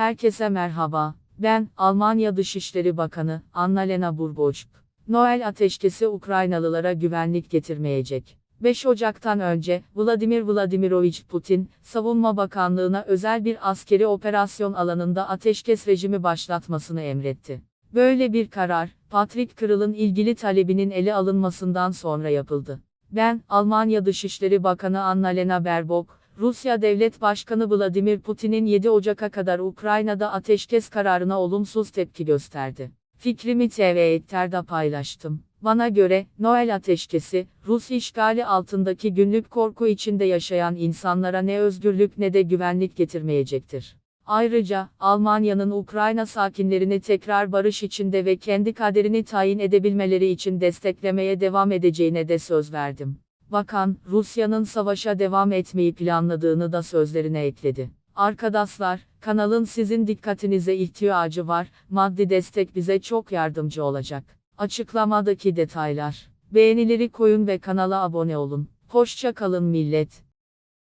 Herkese merhaba. Ben, Almanya Dışişleri Bakanı, Annalena Baerbock. Noel ateşkesi Ukraynalılara güvenlik getirmeyecek. 5 Ocak'tan önce, Vladimir Vladimirovich Putin, Savunma Bakanlığı'na özel bir askeri operasyon alanında ateşkes rejimi başlatmasını emretti. Böyle bir karar, Patrick Krill'ın ilgili talebinin ele alınmasından sonra yapıldı. Ben, Almanya Dışişleri Bakanı Annalena Baerbock, Rusya Devlet Başkanı Vladimir Putin'in 7 Ocak'a kadar Ukrayna'da ateşkes kararına olumsuz tepki gösterdi. Fikrimi TV'de paylaştım. Bana göre, Noel ateşkesi, Rus işgali altındaki günlük korku içinde yaşayan insanlara ne özgürlük ne de güvenlik getirmeyecektir. Ayrıca, Almanya'nın Ukrayna sakinlerini tekrar barış içinde ve kendi kaderini tayin edebilmeleri için desteklemeye devam edeceğine de söz verdim. Bakan, Rusya'nın savaşa devam etmeyi planladığını da sözlerine ekledi. Arkadaşlar, kanalın sizin dikkatinize ihtiyacı var, maddi destek bize çok yardımcı olacak. Açıklamadaki detaylar. Beğenileri koyun ve kanala abone olun. Hoşça kalın millet.